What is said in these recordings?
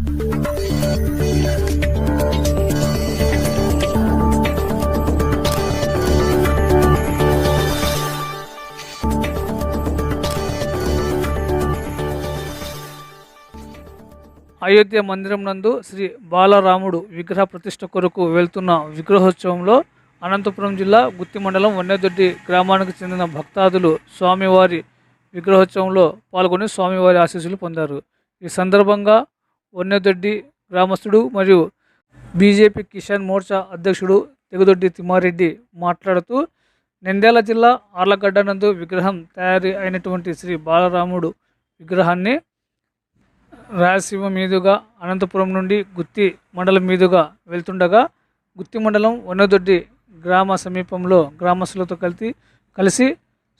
అయోధ్య మందిరం నందు శ్రీ బాలరాముడు విగ్రహ ప్రతిష్ట కొరకు వెళ్తున్న విగ్రహోత్సవంలో అనంతపురం జిల్లా గుత్తి మండలం వన్నెదొడ్డి గ్రామానికి చెందిన భక్తాదులు స్వామివారి విగ్రహోత్సవంలో పాల్గొని స్వామివారి ఆశీస్సులు పొందారు. ఈ సందర్భంగా వన్నెదొడ్డి గ్రామస్తుడు మరియు బీజేపీ కిసాన్ మోర్చా అధ్యక్షుడు తెగుదొడ్డి తిమ్మారెడ్డి మాట్లాడుతూ నంద్యాల జిల్లా ఆర్లగడ్డ నందు విగ్రహం తయారీ అయినటువంటి శ్రీ బాలరాముడు విగ్రహాన్ని రాయలసీమ మీదుగా అనంతపురం నుండి గుత్తి మండలం మీదుగా వెళ్తుండగా గుత్తి మండలం వన్నదొడ్డి గ్రామ సమీపంలో గ్రామస్తులతో కలిసి కలిసి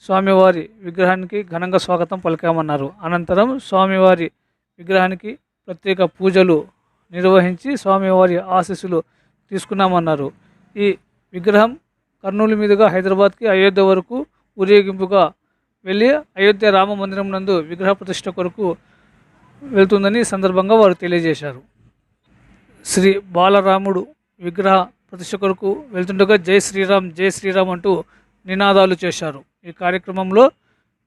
స్వామివారి విగ్రహానికి ఘనంగా స్వాగతం పలికామన్నారు. అనంతరం స్వామివారి విగ్రహానికి ప్రత్యేక పూజలు నిర్వహించి స్వామివారి ఆశీస్సులు తీసుకున్నామన్నారు. ఈ విగ్రహం కర్నూలు మీదుగా హైదరాబాద్కి అయోధ్య వరకు ఊరేగింపుగా వెళ్ళి అయోధ్య రామ మందిరం నందు విగ్రహ ప్రతిష్ఠ కొరకు వెళ్తుందని సందర్భంగా వారు తెలియజేశారు. శ్రీ బాలరాముడు విగ్రహ ప్రతిష్ఠ కొరకు వెళ్తుండగా జై శ్రీరామ్ జై శ్రీరామ్ అంటూ నినాదాలు చేశారు. ఈ కార్యక్రమంలో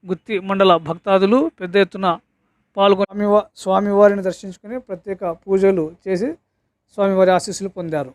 గుత్తి మండల భక్తాదులు పెద్ద ఎత్తున పాల్గొని స్వామివారిని దర్శించుకుని ప్రత్యేక పూజలు చేసి స్వామివారి ఆశీస్సులు పొందారు.